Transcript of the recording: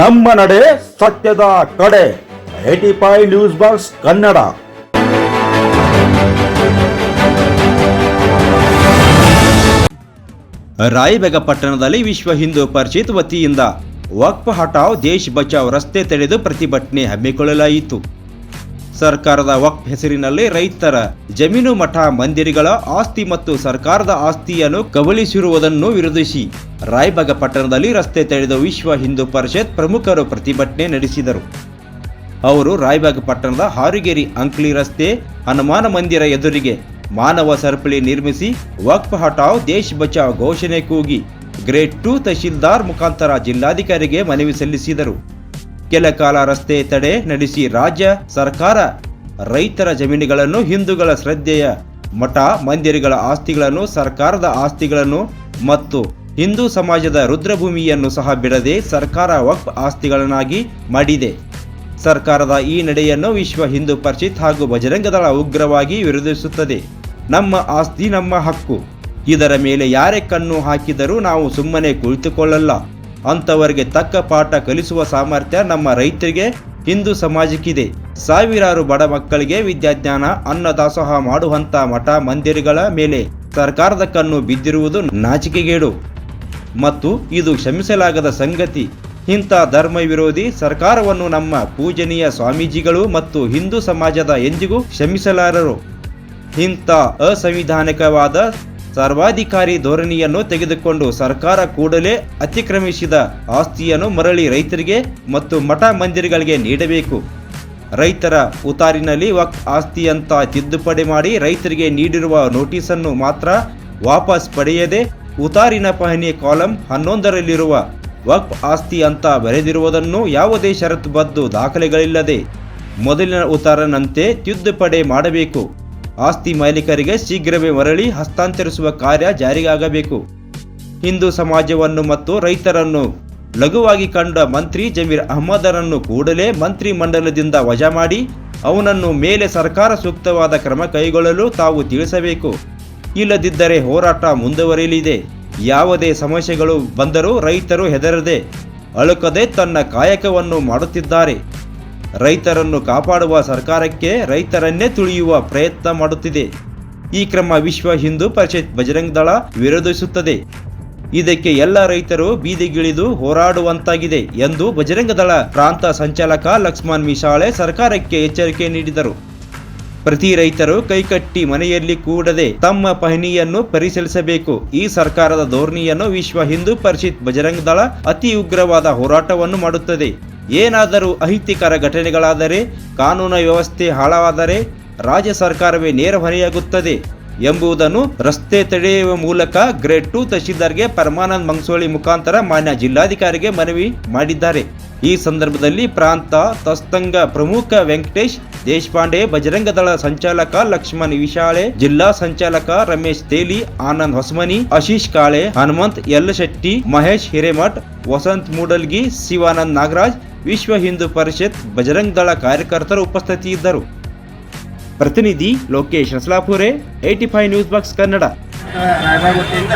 ನಮ್ಮ ನಡೆ ಸತ್ಯದ ಕಡೆ. A T five news box Kannada. ರಾಯಬೆಗ ಪಟ್ಟಣದಲ್ಲಿ ವಿಶ್ವ ಹಿಂದೂ ಪರಿಷತ್ ವತಿಯಿಂದ ವಕ್ಫ್ ಹಟಾವ್ ದೇಶ್ ಬಚಾವ್ ರಸ್ತೆ ತಡೆದು ಪ್ರತಿಭಟನೆ ಹಮ್ಮಿಕೊಳ್ಳಲಾಯಿತು. ಸರ್ಕಾರದ ವಕ್ಫ್ ಹೆಸರಿನಲ್ಲಿ ರೈತರ ಜಮೀನು ಮಠ ಮಂದಿರಗಳ ಆಸ್ತಿ ಮತ್ತು ಸರ್ಕಾರದ ಆಸ್ತಿಯನ್ನು ಕಬಳಿಸಿರುವುದನ್ನು ವಿರೋಧಿಸಿ ರಾಯಬಾಗ ಪಟ್ಟಣದಲ್ಲಿ ರಸ್ತೆ ತಡೆದ ವಿಶ್ವ ಹಿಂದೂ ಪರಿಷತ್ ಪ್ರಮುಖರು ಪ್ರತಿಭಟನೆ ನಡೆಸಿದರು. ಅವರು ರಾಯಬಾಗ ಪಟ್ಟಣದ ಹಾರಿಗೇರಿ ಅಂಕ್ಲಿ ರಸ್ತೆ ಹನುಮಾನ ಮಂದಿರ ಎದುರಿಗೆ ಮಾನವ ಸರಪಳಿ ನಿರ್ಮಿಸಿ ವಕ್ಫ್ ಹಟಾವ್ ದೇಶ್ ಬಚಾವ್ ಘೋಷಣೆ ಕೂಗಿ ಗ್ರೇಡ್ ಟು ತಹಶೀಲ್ದಾರ್ ಮುಖಾಂತರ ಜಿಲ್ಲಾಧಿಕಾರಿಗೆ ಮನವಿ ಸಲ್ಲಿಸಿದರು. ಕೆಲ ಕಾಲ ರಸ್ತೆ ತಡೆ ನಡೆಸಿ ರಾಜ್ಯ ಸರ್ಕಾರ ರೈತರ ಜಮೀನುಗಳನ್ನು ಹಿಂದೂಗಳ ಶ್ರದ್ಧೆಯ ಮಠ, ಮಂದಿರಗಳ ಆಸ್ತಿಗಳನ್ನು, ಸರ್ಕಾರದ ಆಸ್ತಿಗಳನ್ನು ಮತ್ತು ಹಿಂದೂ ಸಮಾಜದ ರುದ್ರಭೂಮಿಯನ್ನು ಸಹ ಬಿಡದೆ ಸರ್ಕಾರ ವಕ್ಫ್ ಆಸ್ತಿಗಳನ್ನಾಗಿ ಮಾಡಿದೆ. ಸರ್ಕಾರದ ಈ ನಡೆಯನ್ನು ವಿಶ್ವ ಹಿಂದೂ ಪರಿಷತ್ ಹಾಗೂ ಬಜರಂಗದಳ ಉಗ್ರವಾಗಿ ವಿರೋಧಿಸುತ್ತದೆ. ನಮ್ಮ ಆಸ್ತಿ ನಮ್ಮ ಹಕ್ಕು. ಇದರ ಮೇಲೆ ಯಾರೇ ಕಣ್ಣು ಹಾಕಿದರೂ ನಾವು ಸುಮ್ಮನೆ ಕುಳಿತುಕೊಳ್ಳಲ್ಲ. ಅಂಥವರಿಗೆ ತಕ್ಕ ಪಾಠ ಕಲಿಸುವ ಸಾಮರ್ಥ್ಯ ನಮ್ಮ ರೈತರಿಗೆ, ಹಿಂದೂ ಸಮಾಜಕ್ಕಿದೆ. ಸಾವಿರಾರು ಬಡ ಮಕ್ಕಳಿಗೆ ವಿದ್ಯಾಜ್ಞಾನ, ಅನ್ನದಾಸೋಹ ಮಾಡುವಂಥ ಮಠ ಮಂದಿರಗಳ ಮೇಲೆ ಸರ್ಕಾರದ ಕಣ್ಣು ಬಿದ್ದಿರುವುದು ನಾಚಿಕೆಗೇಡು. ಮತ್ತು ಇದು ಕ್ಷಮಿಸಲಾಗದ ಸಂಗತಿ. ಇಂಥ ಧರ್ಮ ವಿರೋಧಿ ಸರ್ಕಾರವನ್ನು ನಮ್ಮ ಪೂಜನೀಯ ಸ್ವಾಮೀಜಿಗಳು ಮತ್ತು ಹಿಂದೂ ಸಮಾಜದ ಎಂದಿಗೂ ಕ್ಷಮಿಸಲಾರರು. ಇಂಥ ಅಸಂವಿಧಾನಿಕವಾದ ಸರ್ವಾಧಿಕಾರಿ ಧೋರಣೆಯನ್ನು ತೆಗೆದುಕೊಂಡು ಸರ್ಕಾರ ಕೂಡಲೇ ಅತಿಕ್ರಮಿಸಿದ ಆಸ್ತಿಯನ್ನು ಮರಳಿ ರೈತರಿಗೆ ಮತ್ತು ಮಠ ಮಂದಿರಗಳಿಗೆ ನೀಡಬೇಕು. ರೈತರ ಉತಾರಿನಲ್ಲಿ ವಕ್ ಆಸ್ತಿ ಅಂತ ತಿದ್ದುಪಡಿ ಮಾಡಿ ರೈತರಿಗೆ ನೀಡಿರುವ ನೋಟಿಸನ್ನು ಮಾತ್ರ ವಾಪಸ್ ಪಡೆಯದೆ ಉತಾರಿನ ಪಹಣಿ ಕಾಲಂ ಹನ್ನೊಂದರಲ್ಲಿರುವ ವಕ್ಫ್ ಆಸ್ತಿ ಅಂತ ಬರೆದಿರುವುದನ್ನು ಯಾವುದೇ ಷರತ್ತುಬದ್ದು ದಾಖಲೆಗಳಿಲ್ಲದೆ ಮೊದಲಿನ ಉತಾರನಂತೆ ತಿದ್ದುಪಡಿ ಮಾಡಬೇಕು. ಆಸ್ತಿ ಮಾಲೀಕರಿಗೆ ಶೀಘ್ರವೇ ಮರಳಿ ಹಸ್ತಾಂತರಿಸುವ ಕಾರ್ಯ ಜಾರಿಗಾಗಬೇಕು. ಹಿಂದೂ ಸಮಾಜವನ್ನು ಮತ್ತು ರೈತರನ್ನು ಲಘುವಾಗಿ ಕಂಡ ಮಂತ್ರಿ ಜಮೀರ್ ಅಹಮದರನ್ನು ಕೂಡಲೇ ಮಂತ್ರಿ ಮಂಡಲದಿಂದ ವಜಾ ಮಾಡಿ, ಅವನನ್ನು ಮೇಲೆ ಸರ್ಕಾರ ಸೂಕ್ತವಾದ ಕ್ರಮ ಕೈಗೊಳ್ಳಲು ತಾವು ತಿಳಿಸಬೇಕು. ಇಲ್ಲದಿದ್ದರೆ ಹೋರಾಟ ಮುಂದುವರಿಯಲಿದೆ. ಯಾವುದೇ ಸಮಸ್ಯೆಗಳು ಬಂದರೂ ರೈತರು ಹೆದರದೆ, ಅಳುಕದೆ ತನ್ನ ಕಾಯಕವನ್ನು ಮಾಡುತ್ತಿದ್ದಾರೆ. ರೈತರನ್ನು ಕಾಪಾಡುವ ಸರ್ಕಾರಕ್ಕೆ ರೈತರನ್ನೇ ತುಳಿಯುವ ಪ್ರಯತ್ನ ಮಾಡುತ್ತಿದೆ. ಈ ಕ್ರಮ ವಿಶ್ವ ಹಿಂದೂ ಪರಿಷತ್ ಬಜರಂಗ್ ದಳ ವಿರೋಧಿಸುತ್ತದೆ. ಇದಕ್ಕೆ ಎಲ್ಲ ರೈತರು ಬೀದಿಗಿಳಿದು ಹೋರಾಡುವಂತಾಗಿದೆ ಎಂದು ಬಜರಂಗ ದಳ ಪ್ರಾಂತ ಸಂಚಾಲಕ ಲಕ್ಷ್ಮಣ್ ಮಿಶಾಳೆ ಸರ್ಕಾರಕ್ಕೆ ಎಚ್ಚರಿಕೆ ನೀಡಿದರು. ಪ್ರತಿ ರೈತರು ಕೈಕಟ್ಟಿ ಮನೆಯಲ್ಲಿ ಕೂಡದೆ ತಮ್ಮ ಪಹಣಿಯನ್ನು ಪರಿಶೀಲಿಸಬೇಕು. ಈ ಸರ್ಕಾರದ ಧೋರಣಿಯನ್ನು ವಿಶ್ವ ಹಿಂದೂ ಪರಿಷತ್ ಬಜರಂಗ ದಳ ಅತಿ ಉಗ್ರವಾದ ಹೋರಾಟವನ್ನು ಮಾಡುತ್ತದೆ. ಏನಾದರೂ ಅಹಿತಕರ ಘಟನೆಗಳಾದರೆ ಕಾನೂನು ವ್ಯವಸ್ಥೆ ಹಾಳವಾದರೆ ರಾಜ್ಯ ಸರ್ಕಾರವೇ ನೇರ ಹೊಣೆಯಾಗುತ್ತದೆ. ಎಂಬುದನ್ನು ರಸ್ತೆ ತಡೆಯುವ ಮೂಲಕ ಗ್ರೇಡ್ ಟು ತಹಶೀಲ್ದಾರ್ಗೆ ಪರಮಾನಂದ್ ಮಂಗಸೋಳಿ ಮುಖಾಂತರ ಮಾನ್ಯ ಜಿಲ್ಲಾಧಿಕಾರಿಗೆ ಮನವಿ ಮಾಡಿದ್ದಾರೆ. ಈ ಸಂದರ್ಭದಲ್ಲಿ ಪ್ರಾಂತ ತಸ್ತಂಗ ಪ್ರಮುಖ ವೆಂಕಟೇಶ್, ದೇಶಪಾಂಡೆ, ಬಜರಂಗ ದಳ ಸಂಚಾಲಕ ಲಕ್ಷ್ಮಣ್ ವಿಶಾಳೆ, ಜಿಲ್ಲಾ ಸಂಚಾಲಕ ರಮೇಶ್ ತೇಲಿ, ಆನಂದ್ ಹೊಸಮನಿ, ಆಶೀಶ್ ಕಾಳೆ, ಹನುಮಂತ್ ಯಲ್ಲಶೆಟ್ಟಿ ಮಹೇಶ್ ಹಿರೇಮಠ್, ವಸಂತ್ ಮೂಡಲ್ಗಿ, ಶಿವಾನಂದ್ ನಾಗರಾಜ್, ವಿಶ್ವ ಹಿಂದೂ ಪರಿಷತ್ ಬಜರಂಗದಳ ಕಾರ್ಯಕರ್ತರು ಉಪಸ್ಥಿತಿಯಿದ್ದರು. ಪ್ರತಿನಿಧಿ Lokesh Hasalapure A T five news box Kannada. ರಾಯಬಾಗುಟ್ಟಿಯಿಂದ